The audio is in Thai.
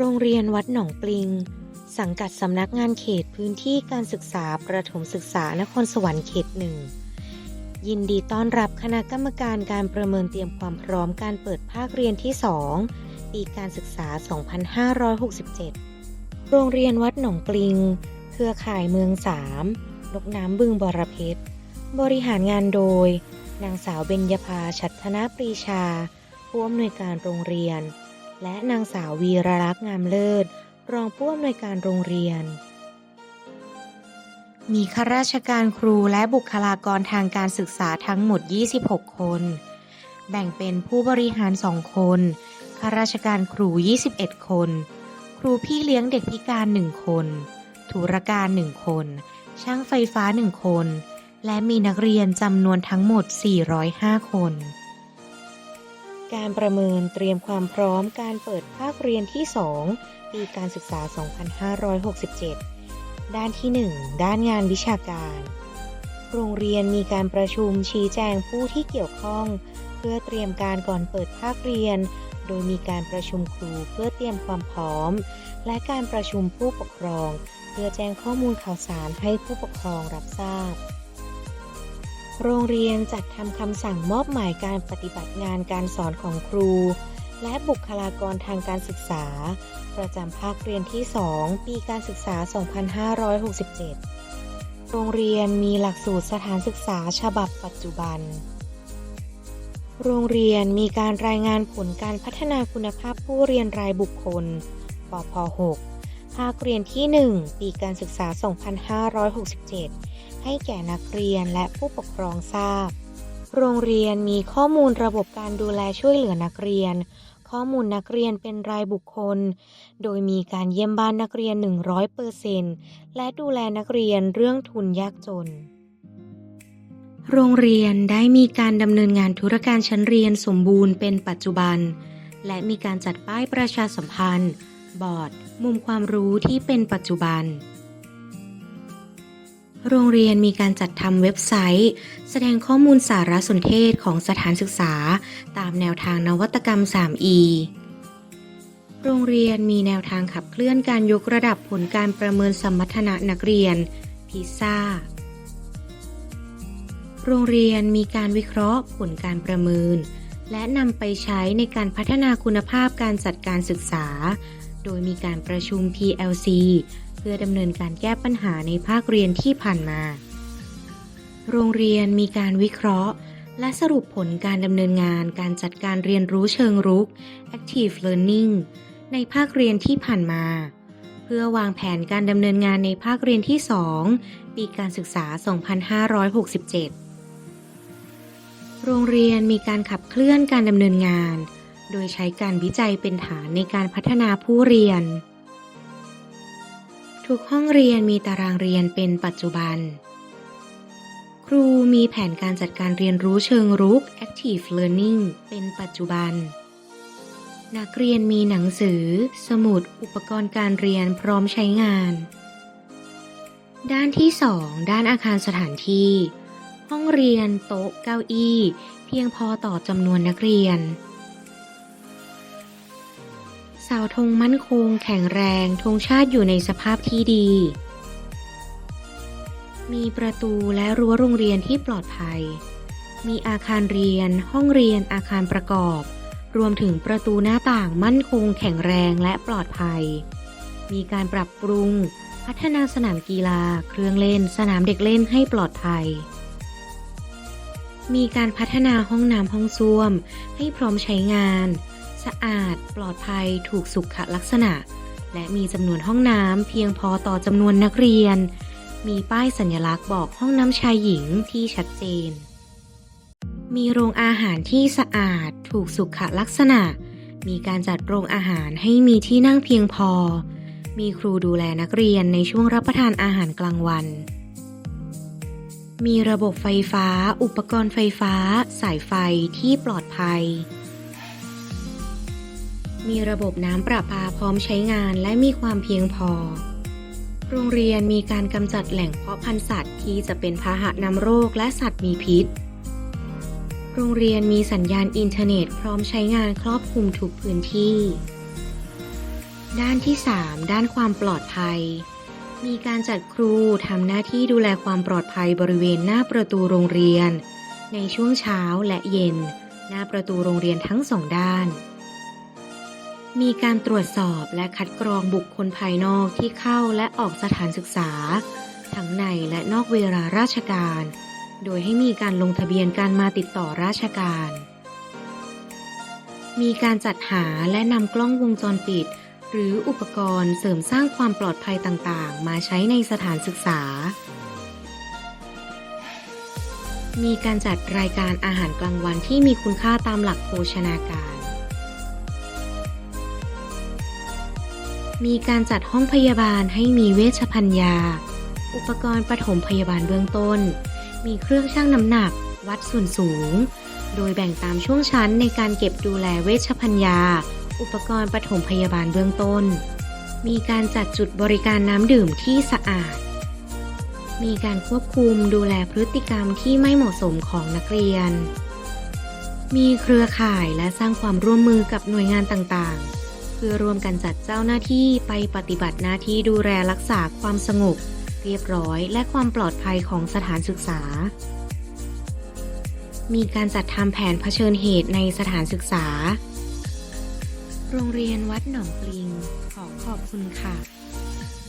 โรงเรียนวัดหนองปลิง สังกัดสำนักงานเขตพื้นที่การศึกษาประถมศึกษานครสวรรค์เขตหนึ่งยินดีต้อนรับคณะกรรมการการประเมินเตรียมความพร้อมการเปิดภาคเรียนที่ 2 ปีการศึกษา 2567 โรงเรียนวัดหนองปลิง เครือข่ายเมืองสามนกน้ำบึงบรเพชร บริหารงานโดย นางสาวเบญญภาชัฒนาปรีชา ผู้อำนวยการโรงเรียน และนางสาววีรรักษ์งามเลิศ รองผู้อำนวยการโรงเรียน มีข้าราชการครูและบุคลากรทางการศึกษาทั้งหมด 26 คน แบ่งเป็นผู้บริหาร 2 คน ข้าราชการครู 21 คน ครูพี่เลี้ยงเด็กพิการ 1 คน ธุรการ 1 คน ช่างไฟฟ้า 1 คน และมีนักเรียนจำนวนทั้งหมด 405 คน การประเมินเตรียมความพร้อมการเปิดภาคเรียนที่ 2 ปีการศึกษา 2567 ด้านที่ 1 ด้านงานวิชาการ โรงเรียนมีการประชุมชี้แจงผู้ที่เกี่ยวข้อง เพื่อเตรียมการก่อนเปิดภาคเรียน โดยมีการประชุมครูเพื่อเตรียมความพร้อม และการประชุมผู้ปกครอง เพื่อแจ้งข้อมูลข่าวสารให้ผู้ปกครองรับทราบ โรงเรียนจัดทำคำสั่งมอบหมายการปฏิบัติงานการสอนของครู และบุคลากรทางการศึกษา ประจำภาคเรียนที่ 2 ปีการศึกษา 2567 โรงเรียนมีหลักสูตรสถานศึกษาฉบับปัจจุบัน โรงเรียนมีการรายงานผลการพัฒนาคุณภาพผู้เรียนรายบุคคล ปพ 6 ภาคเรียนที่ 1 ปีการศึกษา 2567 ให้แก่นักเรียนและผู้ปกครองทราบ โรงเรียนมีข้อมูลระบบการดูแลช่วยเหลือนักเรียน ข้อมูลนักเรียนเป็นรายบุคคล โดยมีการเยี่ยมบ้านนักเรียน 100%และดูแลนักเรียนเรื่องทุนยากจน โรงเรียนได้มีการดำเนินงานธุรการชั้นเรียนสมบูรณ์เป็นปัจจุบัน และมีการจัดป้ายประชาสัมพันธ์ บอร์ด มุมความรู้ที่เป็นปัจจุบัน โรงเรียนมีการจัดทำเว็บไซต์ แสดงข้อมูลสารสนเทศของสถานศึกษา ตามแนวทางนวัตกรรม 3E โรงเรียนมีแนวทางขับเคลื่อนการยกระดับผลการประเมินสมรรถนะนักเรียนพิซ่า โรงเรียนมีการวิเคราะห์ผลการประเมิน และนำไปใช้ในการพัฒนาคุณภาพการจัดการศึกษา โดยมีการประชุม PLC พื่อดำเนินการแก้ปัญหาในภาคเรียนที่ผ่านมา โรงเรียนมีการวิเคราะห์ และสรุปผลการดำเนินงานการจัดการเรียนรู้เชิงรุก Active Learning ในภาคเรียนที่ผ่านมา เพื่อวางแผนการดำเนินงานในภาคเรียนที่ 2 ปีการศึกษา 2567 โรงเรียนมีการขับเคลื่อนการดำเนินงาน โดยใช้การวิจัยเป็นฐานในการพัฒนาผู้เรียน ทุกห้องเรียนมีตารางเรียนเป็นปัจจุบัน ครูมีแผนการจัดการเรียนรู้เชิงรุก Active Learning เป็นปัจจุบัน นักเรียนมีหนังสือ สมุด อุปกรณ์การเรียนพร้อมใช้งาน ด้านที่ 2 ด้านอาคารสถานที่ ห้องเรียน โต๊ะ เก้าอี้ เพียงพอต่อจำนวนนักเรียน เสาธงมั่นคงแข็งแรงธงชาติอยู่ในสภาพที่ดี มีประตูและรั้วโรงเรียนที่ปลอดภัย มีอาคารเรียน ห้องเรียนอาคารประกอบ รวมถึงประตูหน้าต่างมั่นคงแข็งแรงและปลอดภัย มีการปรับปรุง พัฒนาสนามกีฬา เครื่องเล่น สนามเด็กเล่นให้ปลอดภัยมีการพัฒนาห้องน้ำห้องส้วมให้พร้อมใช้งาน สะอาด ปลอดภัย ถูกสุขลักษณะ และมีจำนวนห้องน้ำเพียงพอต่อจำนวนนักเรียน มีป้ายสัญลักษณ์บอกห้องน้ำชายหญิงที่ชัดเจน มีโรงอาหารที่สะอาด ถูกสุขลักษณะ มีการจัดโรงอาหารให้มีที่นั่งเพียงพอ มีครูดูแลนักเรียนในช่วงรับประทานอาหารกลางวันมีระบบไฟฟ้า อุปกรณ์ไฟฟ้า สายไฟที่ปลอดภัย มีระบบน้ำประปาพร้อมใช้งานและมีความเพียงพอ โรงเรียนมีการกำจัดแหล่งเพาะพันธุ์สัตว์ที่จะเป็นพาหะนำโรคและสัตว์มีพิษ โรงเรียนมีสัญญาณอินเทอร์เน็ตพร้อมใช้งานครอบคลุมทุกพื้นที่ ด้านที่ 3 ด้านความปลอดภัย มีการจัดครูทำหน้าที่ดูแลความปลอดภัยบริเวณหน้าประตูโรงเรียน ในช่วงเช้าและเย็น หน้าประตูโรงเรียนทั้งสองด้าน มีการตรวจสอบและคัดกรองบุคคลภายนอกที่เข้าและออกสถานศึกษา ทั้งในและนอกเวลาราชการ โดยให้มีการลงทะเบียนการมาติดต่อราชการ มีการจัดหาและนำกล้องวงจรปิด หรืออุปกรณ์เสริมสร้างความปลอดภัยต่างๆ มาใช้ในสถานศึกษา มีการจัดรายการอาหารกลางวันที่มีคุณค่าตามหลักโภชนาการ มีการจัดห้องพยาบาลให้มีเวชภัญญาอุปกรณ์ปฐมพยาบาลเบื้องต้น มีเครื่องชั่งน้ำหนัก วัดส่วนสูง โดยแบ่งตามช่วงชั้นในการเก็บดูแลเวชภัญญาอุปกรณ์ปฐมพยาบาลเบื้องต้น มีการจัดจุดบริการน้ำดื่มที่สะอาด มีการควบคุมดูแลพฤติกรรมที่ไม่เหมาะสมของนักเรียน มีเครือข่ายและสร้างความร่วมมือกับหน่วยงานต่างๆ พื่อร่วมกันจัดเจ้าหน้าที่ไปปฏิบัติหน้าที่ดูแลรักษาความสงบ เรียบร้อย และความปลอดภัยของสถานศึกษา มีการจัดทำแผนเผชิญเหตุในสถานศึกษา โรงเรียนวัดหนองปลิง ขอขอบคุณค่ะ